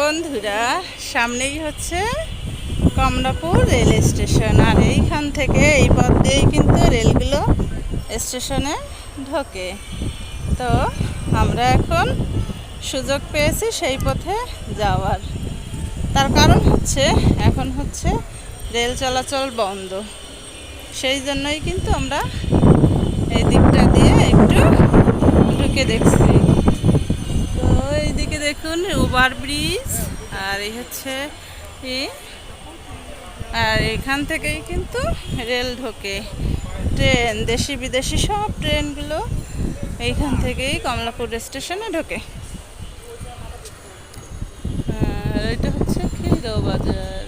বন্ধুরা, সামনেই হচ্ছে কমলাপুর রেল স্টেশন। আর এইখান থেকে এই পথ দিয়েই কিন্তু রেলগুলো স্টেশনে ঢোকে। তো আমরা এখন সুযোগ পেয়েছি সেই পথে যাওয়ার। তার কারণ হচ্ছে, এখন হচ্ছে রেল চলাচল বন্ধ। সেই জন্যই কিন্তু আমরা এই দিকটা দিয়ে একটু ঢুকে দেখছি। দেখুন ওভার ব্রিজ আর এই হচ্ছে আর এখান থেকেই কিন্তু রেল ঢোকে। ট্রেন, দেশি বিদেশি সব ট্রেনগুলো এইখান থেকেই কমলাপুর স্টেশনে ঢোকে। আর এটা হচ্ছে খিলগাঁও বাজার।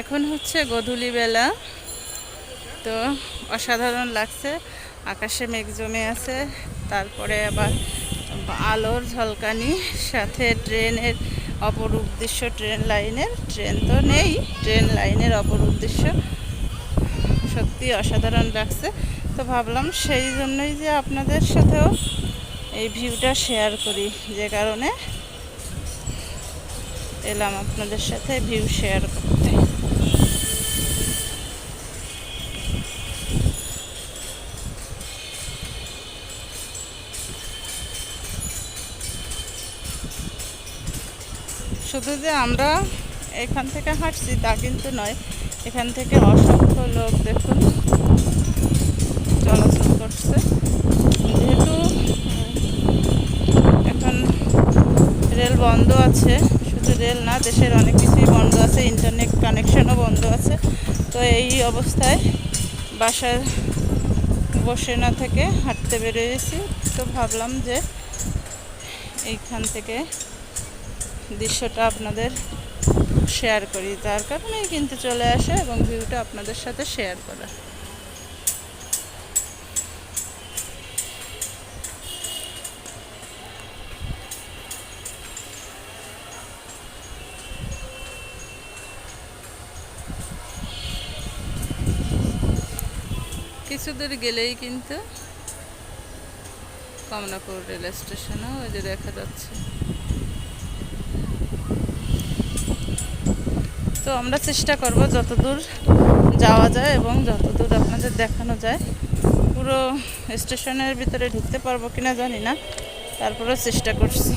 এখন হচ্ছে গধূলি বেলা। তো অসাধারণ লাগছে। আকাশে মেঘ জমে আছে, তারপরে আবার আলোর ঝলকানি, সাথে ট্রেনের অপরূপ দৃশ্য, ট্রেন লাইনের, ট্রেন তো নেই, ট্রেন লাইনের অপরূপ দৃশ্য। সত্যি অসাধারণ লাগছে। তো ভাবলাম সেই জন্যই যে আপনাদের সাথেও এই ভিউটা শেয়ার করি, যে কারণে এলাম আপনাদের সাথে ভিউ শেয়ার শুধু যে আমরা এখান থেকে হাঁটছি তা কিন্তু নয়, এখান থেকে অসংখ্য লোক দেখুন চলাচল করছে। যেহেতু এখন রেল বন্ধ আছে, শুধু রেল না, দেশের অনেক কিছুই বন্ধ আছে ইন্টারনেট কানেকশনও বন্ধ আছে। তো এই অবস্থায় বাসার বসে না থেকে হাঁটতে বেরিয়েছি। তো ভাবলাম যে এইখান থেকে দৃশ্যটা আপনাদের শেয়ার করি। তার কারণেই কিন্তু চলে আসে এবং ভিউটা আপনাদের সাথে শেয়ার করা। কিছু দূর গেলেই কিন্তু কমলাপুর রেল স্টেশনও ওই যে দেখা যাচ্ছে। তো আমরা চেষ্টা করব যতদূর যাওয়া যায় এবং যতদূর আপনাদের দেখানো যায়। পুরো স্টেশনের ভিতরে ঢুকতে পারব কিনা জানি না। তারপরে চেষ্টা করছি।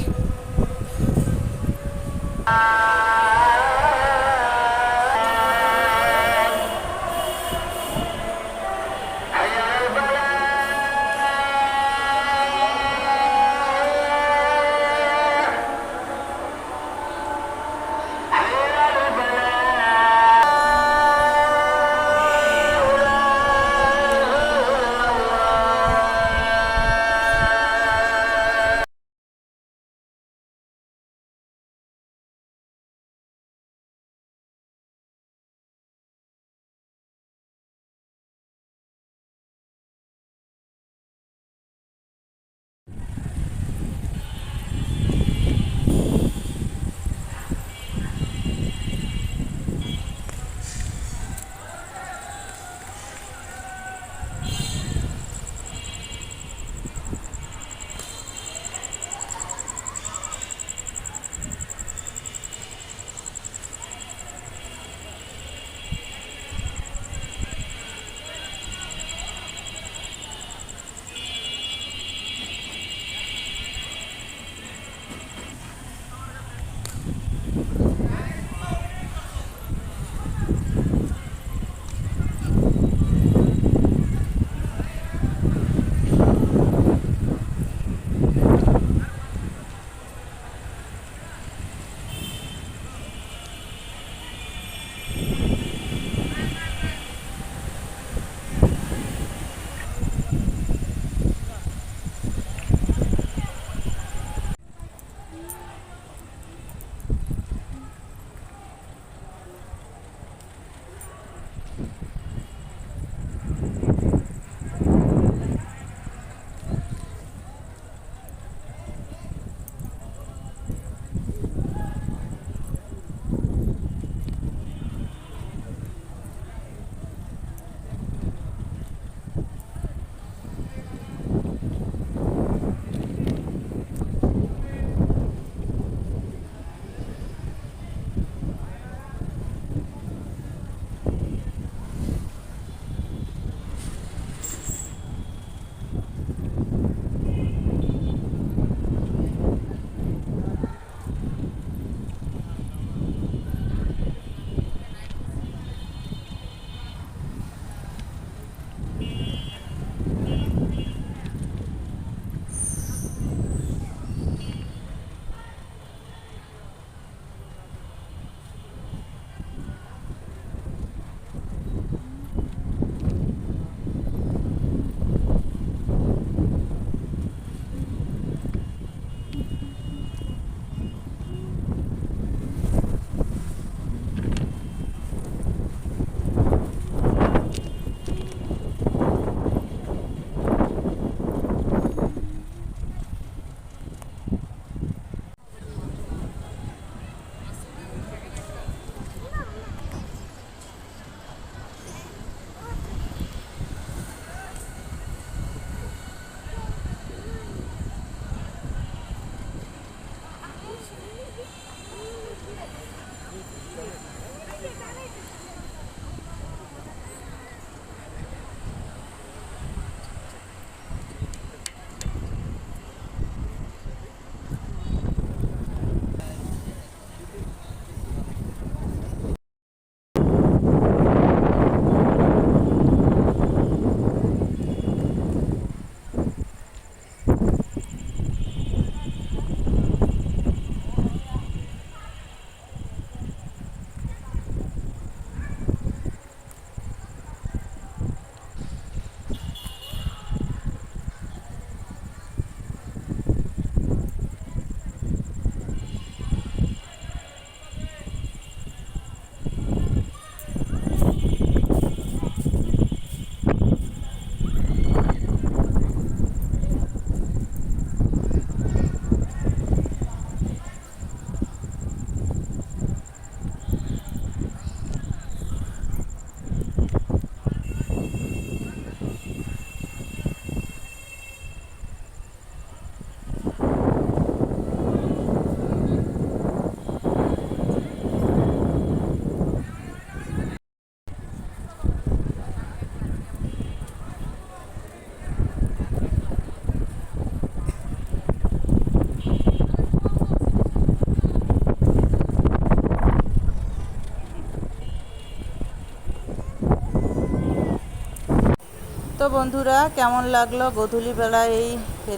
তো বন্ধুরা, কেমন লাগল গধূলিবেলা এই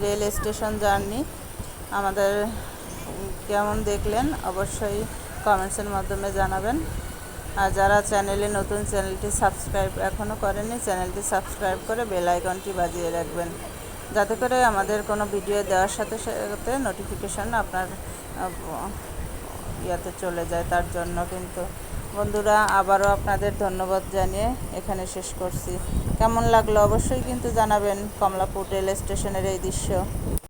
রেল স্টেশন জার্নি? আমাদের, কেমন দেখলেন? অবশ্যই কমেন্টসের মাধ্যমে জানাবেন। আর যারা চ্যানেলে নতুন, চ্যানেলটি সাবস্ক্রাইব এখনও করেনি চ্যানেলটি সাবস্ক্রাইব করে বেল আইকনটি বাজিয়ে রাখবেন। যাতে করে আমাদের কোনো ভিডিও দেওয়ার সাথে সাথে নোটিফিকেশন আপনার ইয়াতে চলে যায়। তার জন্য কিন্তু বন্ধুরা, আবারও আপনাদের ধন্যবাদ জানিয়ে এখানে শেষ করছি। কেমন লাগল অবশ্যই কিন্তু জানাবেন কমলাপুর রেল স্টেশনের এই দৃশ্য।